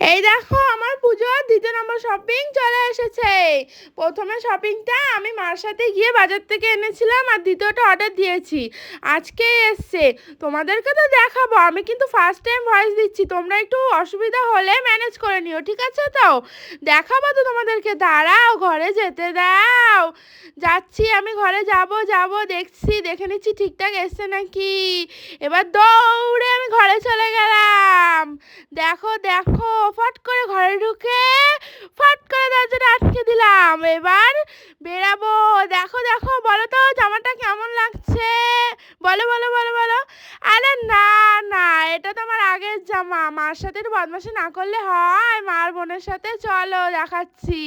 এই দেখো, আমার পুজোর দ্বিতীয় নম্বর শপিং চলে এসেছে। প্রথমে শপিংটা আমি মার সাথে গিয়ে বাজার থেকে এনেছিলাম আর দ্বিতীয়টা অর্ডার দিয়েছি। আজকে এসছে। তোমাদেরকে তো দেখাবো, আমি কিন্তু ফার্স্ট টাইম ভয়েস দিচ্ছি। তোমরা একটু অসুবিধা হলে ম্যানেজ করে নিও, ঠিক আছে তো? দেখাবো তো তোমাদেরকে। দাঁড়াও, ঘরে যেতে দাও। যাচ্ছি, আমি ঘরে যাব যাব, দেখছি, দেখে নিচ্ছি ঠিকঠাক এসছে নাকি। এবার দৌড়ে আমি ঘরে চলে গেলাম। দেখো দেখো, ফট করে ঘরে ঢুকে, ফট করে দরজাটা আটকে দিলাম। এবার বেরাবো। দেখো দেখো, বলো তো, জামাটা কেমন লাগছে? বলো বলো বলো বলো। আরে না না, এটা তো আমার আগের জামা। মার সাথে একটু বদমাশি না করলে হয়। মার বোনের সাথে চলো, দেখাচ্ছি।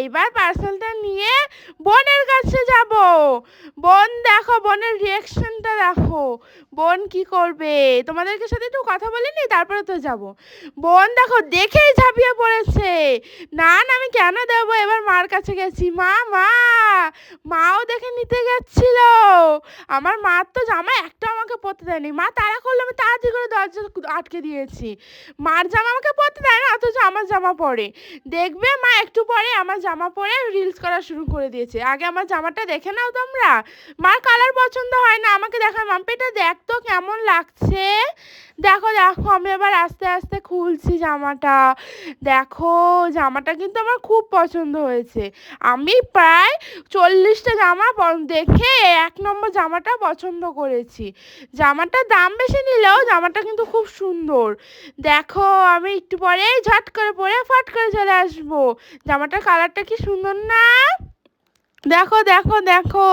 এইবার পার্সেলটা নিয়ে বোনের কাছে যাব। বোন দেখো, বোনের রিয়াকশনটা দেখো। বোন কি করবে? তোমাদেরকে সাথে একটু কথা বলিনি তারপরে তো যাব। বোন দেখো, দেখেই ঝাঁপিয়ে পড়েছে। না না, আমি কেন দেবো? এবার মার কাছে গেছি। মা মা! মাও দেখে নিতে গেছিল। আমার মার তো জামা একটা আমাকে পরতে দেয়নি। মা তারা করলে, আমি তাড়াতাড়ি করে দরজা আটকে দিয়েছি। মার জামা আমাকে পরতে দেয় না, অথচ আমার জামা পরে। দেখবে মা, একটু পরে আমার জামা পরে রিলস করা শুরু করে দিয়েছে। আগে আমার জামাটা দেখে নাও তোমরা। মার কালার পছন্দ হয় না, আমাকে দেখায়। মাম্পিটা দেখ তো কেমন লাগছে। দেখো দেখো, আমি এবার আস্তে আস্তে খুলছি জামাটা। দেখো, জামাটা কিন্তু আমার খুব পছন্দ হয়েছে। আমি প্রায় চল্লিশটা জামা দেখে এক নম্বর জামাটা পছন্দ করেছি। জামাটার দাম বেশি নিলেও জামাটা কিন্তু খুব সুন্দর। দেখো, আমি একটু পরেই ঝট করে পরে ফট করে চলে আসব। জামাটার কালারটা কি সুন্দর না? দেখো দেখো দেখো।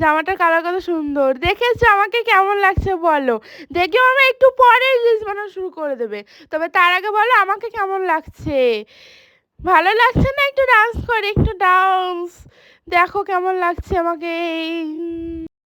জামাটার কালার কত সুন্দর। দেখেছ? আমাকে কেমন লাগছে বলো। দেখে আমি একটু পরে রিলস বানানো শুরু করে দেবে। তবে তার আগে বলো, আমাকে কেমন লাগছে? ভালো লাগছে না একটু ডান্স করে? একটু ডান্স দেখো কেমন লাগছে আমাকে।